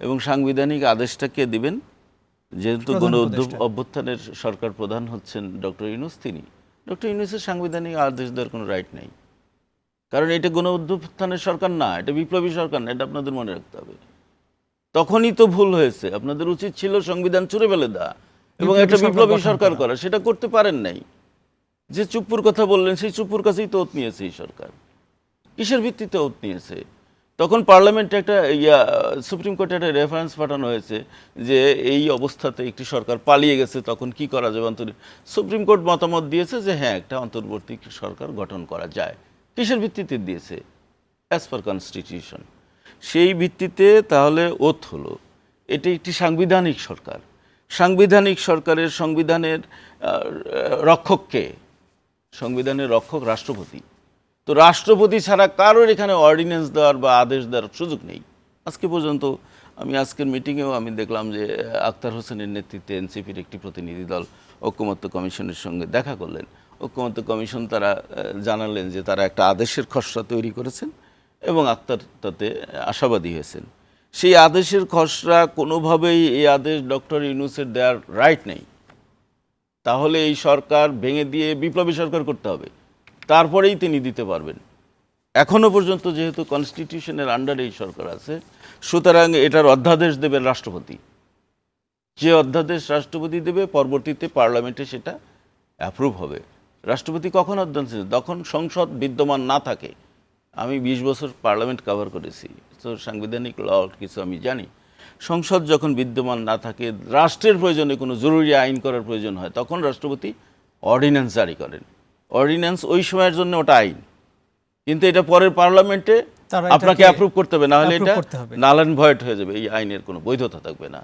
এবং সাংবিধানিক আদেশটা কে দিবেন? যেহেতু গণ অভ্যুত্থানের সরকার প্রধান হচ্ছেন ডক্টর ইউনুস তিনি। ডক্টর ইউনুসের সাংবিধানিক আদেশ দেওয়ার কোনো রাইট নেই। কারণ এটা গণ অভ্যুত্থানের সরকার না এটা বিপ্লবী সরকার না এটা আপনাদের মনে রাখতে হবে। তখনই তো ভুল হয়েছে। আপনাদের উচিত ছিল সংবিধান ছুড়ে ফেলে দেওয়া এবং একটা বিপ্লবী সরকার করা। করা সেটা করতে পারেন নাই। যে চুপ্পুর কথা বললেন সেই চুপ্পুর কাছেই তো ওত নিয়েছে এই সরকার। কিসের ভিত্তিতে ওত নিয়েছে? তখন পার্লামেন্টে একটা, ইয়া, সুপ্রিম কোর্টে একটা রেফারেন্স পাঠানো হয়েছে যে এই অবস্থাতে একটি সরকার পালিয়ে গেছে, তখন কি করা যাবে? অন্তর, সুপ্রিম কোর্ট মতামত দিয়েছে যে হ্যাঁ একটা অন্তর্বর্তী একটি সরকার গঠন করা যায়। কিসের ভিত্তিতে দিয়েছে? অ্যাজ পার কনস্টিটিউশন সেই ভিত্তিতে তাহলে ওথ হলো। এটি একটি সাংবিধানিক সরকার। সাংবিধানিক সরকারের সংবিধানের রক্ষককে? সংবিধানের রক্ষক রাষ্ট্রপতি। তো রাষ্ট্রপতি ছাড়া কারোর এখানে অর্ডিন্যান্স দেওয়ার বা আদেশ দেওয়ার সুযোগ নেই। আজকে পর্যন্ত আমি আজকের মিটিংয়েও আমি দেখলাম যে আক্তার হোসেনের নেতৃত্বে এনসিপির একটি প্রতিনিধি দল ঐক্যমত্য কমিশনের সঙ্গে দেখা করলেন। ঐক্যমত্য কমিশন তারা জানালেন যে তারা একটা আদেশের খসড়া তৈরি করেছেন এবং আক্তার তাতে আশাবাদী হয়েছেন। সেই আদেশের খসড়া কোনোভাবেই এই আদেশ ডক্টর ইউনুসের দেওয়ার রাইট নেই। তাহলে এই সরকার ভেঙে দিয়ে বিপ্লবী সরকার করতে হবে। তারপরেই তিনি দিতে পারবেন। এখনও পর্যন্ত যেহেতু কনস্টিটিউশনের আন্ডারে এই সরকার আছে, সুতরাং এটার অধ্যাদেশ দেবেন রাষ্ট্রপতি। যে অধ্যাদেশ রাষ্ট্রপতি দেবে, পরবর্তীতে পার্লামেন্টে সেটা অ্যাপ্রুভ হবে। রাষ্ট্রপতি কখন অধ্যাদেশ? যখন সংসদ বিদ্যমান না থাকে, আমি বিশ বছর পার্লামেন্ট কভার করেছি। তো সাংবিধানিক ল কিছু আমি জানি। সংসদ যখন বিদ্যমান না থাকে, রাষ্ট্রের প্রয়োজনে কোনো জরুরি আইন করার প্রয়োজন হয়, তখন রাষ্ট্রপতি অর্ডিন্যান্স জারি করেন। অর্ডিন্যান্স ওই সময়ের জন্য ওটা আইন। কিন্তু এটা পরের পার্লামেন্টে আপনাকে অ্যাপ্রুভ করতে হবে না হলে এটা। নালান ভয়েট হয়ে যাবে এই আইনের কোনো বৈধতা থাকবে না।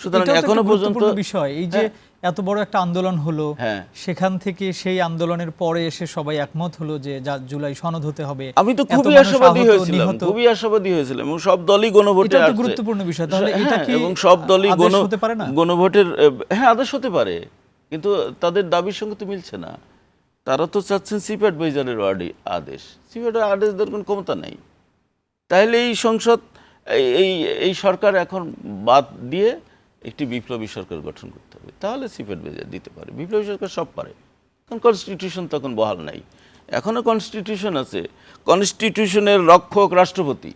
সুতরাং এখনও পর্যন্ত বিষয়। এই যে এত বড় একটা আন্দোলন হলো হ্যাঁ। সেখান থেকে সেই আন্দোলনের পরে এসে সবাই একমত হলো যে যা জুলাই সনদ হতে হবে। আমি তো খুবই আশাবাদী হয়েছিলাম খুবই আশাবাদী হয়েছিলাম এবং সব দলই গণভোটে এটাও তো গুরুত্বপূর্ণ বিষয়। তাহলে এটা হ্যাঁ, কি এবং সব দলই গণ হতে পারে না? গণভোটের হ্যাঁ আদেশ হতে পারে। কিন্তু তাদের দাবির সঙ্গে তো মিলছে না। তারা তো চাচ্ছেন চিফ অ্যাডভাইজারের আদেশ। চিফ আদেশ দেওয়ার কোনো ক্ষমতা নেই। তাহলে এই সংসদ, এই এই সরকার এখন বাদ দিয়ে একটি বিপ্লবী সরকার গঠন করতে হবে। তাহলে চিফ অ্যাডভাইজার দিতে পারে। বিপ্লবী সরকার সব পারে। কারণ কনস্টিটিউশন তখন বহাল নাই। এখনও কনস্টিটিউশন আছে। কনস্টিটিউশনের রক্ষক রাষ্ট্রপতি।